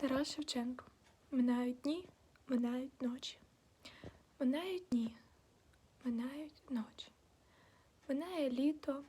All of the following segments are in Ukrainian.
Тарас Шевченко. Минають дні, минають ночі. Минають дні, минають ночі. Минає літо,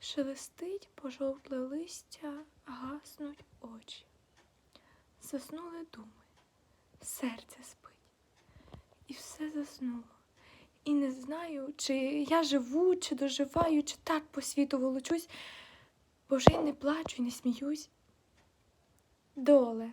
шелестить пожовкле листя, гаснуть очі. Заснули думи, серце спить, і все заснуло. І не знаю, чи я живу, чи доживаю, чи так по світу волочусь, бо вже й не плачу, й не сміюсь. Доле,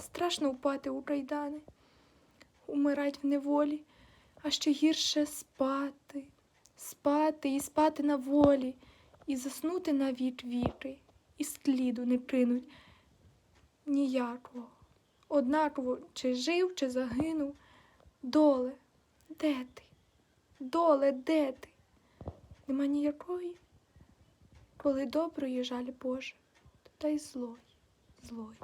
Страшно впати у кайдани, умирать в неволі, а ще гірше спати, спати і спати на волі, і заснути на вік віки, і сліду не кинуть ніякого. Однаково, чи жив, чи загинув. Доле, де ти? Доле, де ти? Нема ніякої. Коли доброї жаль Боже, то дай злой, злой.